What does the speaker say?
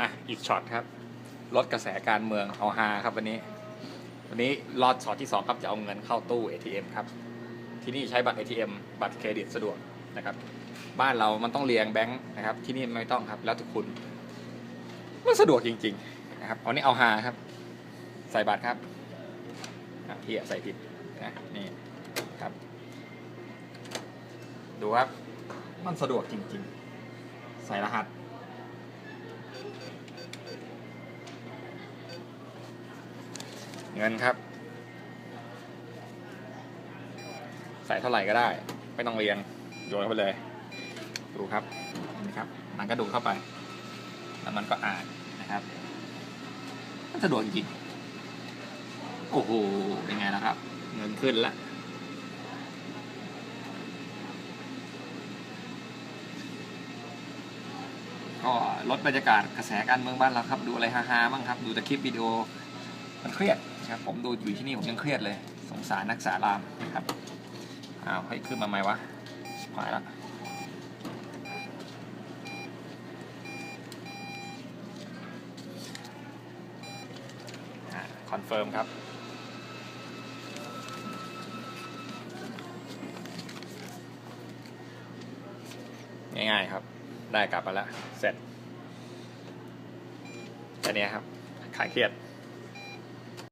อะอีกช็อตครับลดกระแสการเมืองเอาฮาครับวันนี้ วันนี้รอดช็อตที่สองครับจะเอาเงินเข้าตู้ ATM ครับ ที่นี่ใช้บัตร ATM บัตรเครดิตสะดวกนะครับ บ้านเรามันต้องเรียงแบงค์นะครับ ที่นี่ไม่ต้องครับแล้วแต่คุณมันสะดวกจริง ๆ นะครับเอานี้เอาฮาครับ ใส่บัตรครับอะเฮียใส่ผิดนะนี่ครับ ดูครับ มันสะดวกจริง ๆ ใส่รหัส เงินครับ ใส่เท่าไหร่ก็ได้ ไม่ต้องเรียงโยนเข้าไปเลย ดูครับนี่ครับ มันก็ดูเข้าไป แล้วมันก็อ่านนะครับมันสะดวกจริงโอ้โหเป็นไงนะครับ เงินขึ้นล้วก็ลดบรรยากาศกระแสการเมืองบ้านเราครับ ดูอะไรฮาๆบ้างครับ ดูแต่คลิปวิดีโอ มันเครียดนะครับผมดูอยู่ที่นี่ผมยังเครียดเลย สงสารนักศารามนะครับอ้าวให้ขึ้นมาไหมวะชิบหายละคอนเฟิร์มครับง่ายๆครับ ได้กลับมาแล้ว เสร็จแค่นี้ครับขายเครียด